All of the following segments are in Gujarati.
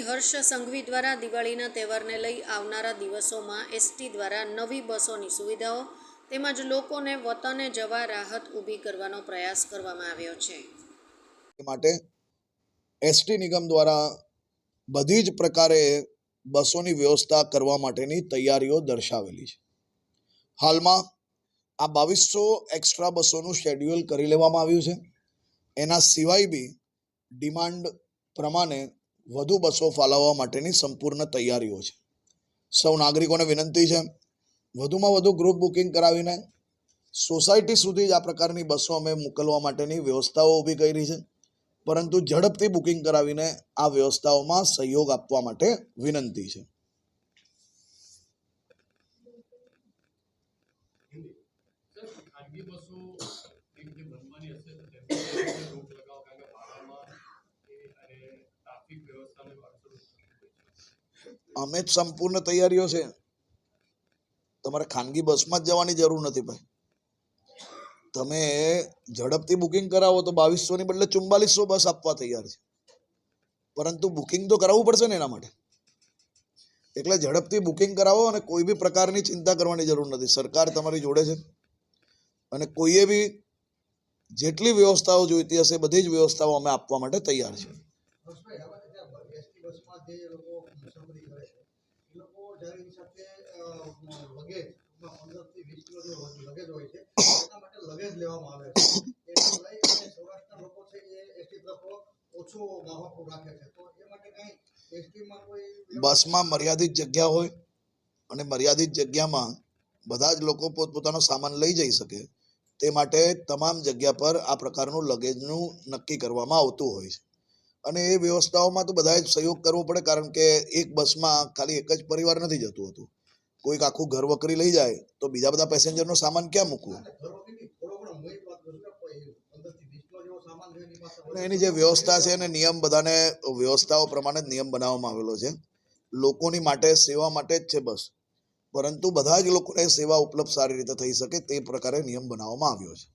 હર્ષ સંઘવી દ્વારા દિવાળીના તહેવારને લઈ આવનારા દિવસોમાં એસટી દ્વારા નવી બસોની સુવિધાઓ તેમજ લોકોને વતને જવા રાહત ઊભી કરવાનો પ્રયાસ કરવામાં આવ્યો છે. માટે એસટી નિગમ દ્વારા બધી જ પ્રકારે બસોની વ્યવસ્થા કરવા માટેની તૈયારીઓ દર્શાવેલી છે. હાલમાં આ બાવીસો એક્સ્ટ્રા બસોનું શેડ્યુલ કરી લેવામાં આવ્યું છે. એના સિવાય બી ડિમાન્ડ પ્રમાણે વધુ બસો ફાળવવા માટેની સંપૂર્ણ તૈયારીઓ છે. સૌ નાગરિકોને વિનંતી છે, વધુમાં વધુ ગ્રુપ બુકિંગ કરાવીને સોસાયટી સુધી જ આ પ્રકારની બસો અમે મોકલવા માટેની વ્યવસ્થાઓ ઊભી કરી છે. પરંતુ ઝડપથી બુકિંગ કરાવીને આ વ્યવસ્થાઓમાં સહયોગ આપવા માટે વિનંતી છે સર ખાનગી બસો એક જે બનવાની હશે તો તેમને રોક લગાવો કારણ કે ભાડામાં એ અને ટ્રાફિક વ્યવસ્થાને અડચણ અમે જ સંપૂર્ણ તૈયારીઓ છે. તમારે ખાનગી બસમાં જ જવાની જરૂર નથી ભાઈ. તમે ઝડપથી બુકિંગ કરાવો તો બાવીસોની બદલે ચુમ્બાલીસો બસ આપવા તૈયાર છે. પરંતુ બુકિંગ તો કરાવવું પડશે ને એના માટે. એટલે ઝડપથી બુકિંગ કરાવો અને કોઈ બી પ્રકારની ચિંતા કરવાની જરૂર નથી. સરકાર તમારી જોડે છે. અને કોઈએ બી જેટલી વ્યવસ્થાઓ જોઈતી હશે, બધી જ વ્યવસ્થાઓ અમે આપવા માટે તૈયાર છે હર્ષભાઈ હવે ત્યાં એસટી બસમાં જે લોકો મુસાફરી કરે છે બસમાં મર્યાદિત જગ્યા હોય અને મર્યાદિત જગ્યામાં બધા જ લોકો પોતપોતાનો સામાન લઈ જઈ શકે, તે માટે તમામ જગ્યા પર આ પ્રકારનું લગેજનું નક્કી કરવામાં આવતું હોય છે. અને એ વ્યવસ્થાઓમાં તો બધાએ સહયોગ કરવો પડે, કારણ કે એક બસમાં ખાલી એક જ પરિવાર નથી જતું હતું. કોઈક આખું ઘર વકરી લઈ જાય, તો બીજા બધા પેસેન્જરનો સામાન ક્યાં મૂકવું? એની જે વ્યવસ્થા છે અને નિયમ બધાને, વ્યવસ્થાઓ પ્રમાણે જ નિયમ બનાવવામાં આવેલો છે. લોકોની માટે સેવા માટે જ છે બસ. પરંતુ બધા જ લોકોને સેવા ઉપલબ્ધ સારી રીતે થઈ શકે તે પ્રકારે નિયમ બનાવવામાં આવ્યો છે.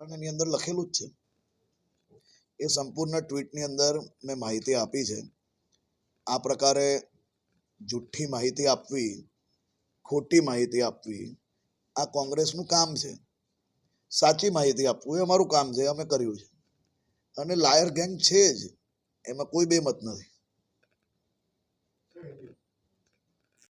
અને એની અંદર લખેલું જ છે. એ સંપૂર્ણ ટ્વીટની અંદર મેં માહિતી આપી છે. આ પ્રકારે જુઠ્ઠી માહિતી આપવી, ખોટી માહિતી આપવી, આ કોંગ્રેસનું કામ છે. સાચી માહિતી આપવું એ અમારું કામ છે, અમે કર્યું છે. અને લાયર ગેંગ છે જ, એમાં કોઈ બેમત નથી.